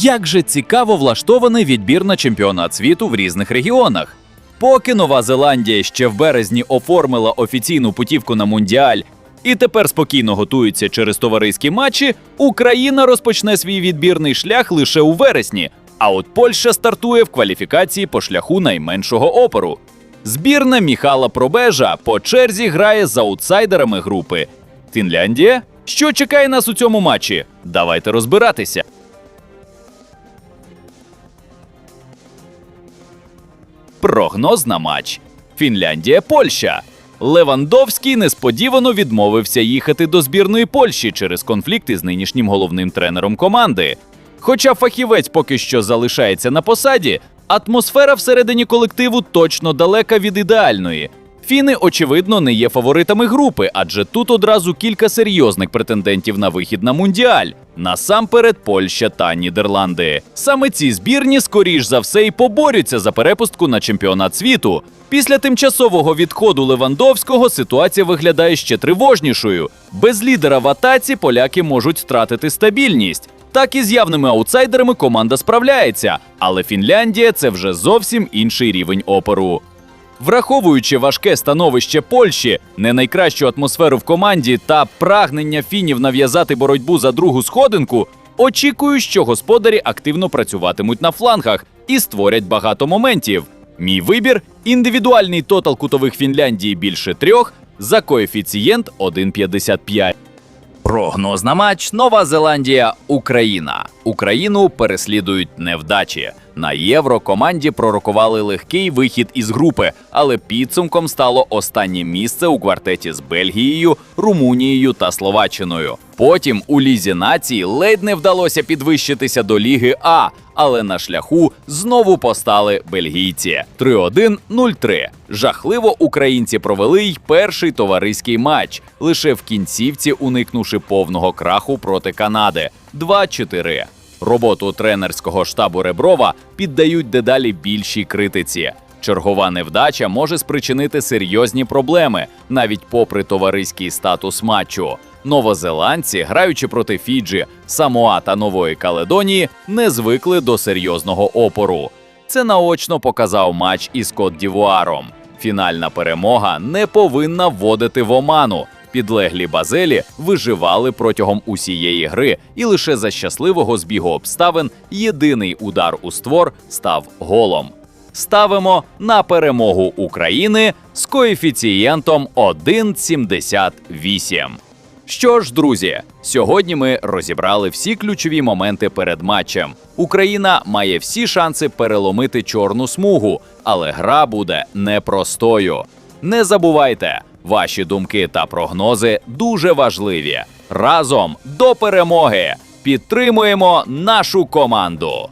Як же цікаво влаштований відбір на чемпіонат світу в різних регіонах. Поки Нова Зеландія ще в березні оформила офіційну путівку на мундіаль і тепер спокійно готується через товариські матчі, Україна розпочне свій відбірний шлях лише у вересні. А от Польща стартує в кваліфікації по шляху найменшого опору. Збірна Міхала Пробежа по черзі грає з аутсайдерами групи. Фінляндія? Що чекає нас у цьому матчі? Давайте розбиратися. Прогноз на матч: Фінляндія, Польща. Левандовський несподівано відмовився їхати до збірної Польщі через конфлікти з нинішнім головним тренером команди. Хоча фахівець поки що залишається на посаді, атмосфера всередині колективу точно далека від ідеальної. Фіни, очевидно, не є фаворитами групи, адже тут одразу кілька серйозних претендентів на вихід на мундіаль. Насамперед Польща та Нідерланди. Саме ці збірні, скоріш за все, і поборються за перепустку на чемпіонат світу. Після тимчасового відходу Левандовського ситуація виглядає ще тривожнішою. Без лідера в атаці поляки можуть втратити стабільність. Так і з явними аутсайдерами команда справляється, але Фінляндія це вже зовсім інший рівень опору. Враховуючи важке становище Польщі, не найкращу атмосферу в команді та прагнення фінів нав'язати боротьбу за другу сходинку, очікую, що господарі активно працюватимуть на флангах і створять багато моментів. Мій вибір індивідуальний тотал кутових Фінляндії більше трьох за коефіцієнт 1,55. Прогноз на матч Нова Зеландія Україна. Україну переслідують невдачі. На євро команді пророкували легкий вихід із групи, але підсумком стало останнє місце у квартеті з Бельгією, Румунією та Словаччиною. Потім у лізі націй ледь не вдалося підвищитися до ліги А, але на шляху знову постали бельгійці. 3-1-0-3. Жахливо українці провели й перший товариський матч, лише в кінцівці уникнувши повного краху проти Канади. 2-4. Роботу тренерського штабу Реброва піддають дедалі більшій критиці. Чергова невдача може спричинити серйозні проблеми, навіть попри товариський статус матчу. Новозеландці, граючи проти Фіджі, Самоа та Нової Каледонії, не звикли до серйозного опору. Це наочно показав матч із Кот Дівуаром. Фінальна перемога не повинна вводити в оману. Підлеглі базелі виживали протягом усієї гри, і лише за щасливого збігу обставин єдиний удар у створ став голом. Ставимо на перемогу України з коефіцієнтом 1,78. Що ж, друзі, сьогодні ми розібрали всі ключові моменти перед матчем. Україна має всі шанси переломити чорну смугу, але гра буде непростою. Не забувайте, ваші думки та прогнози дуже важливі. Разом до перемоги підтримуємо нашу команду.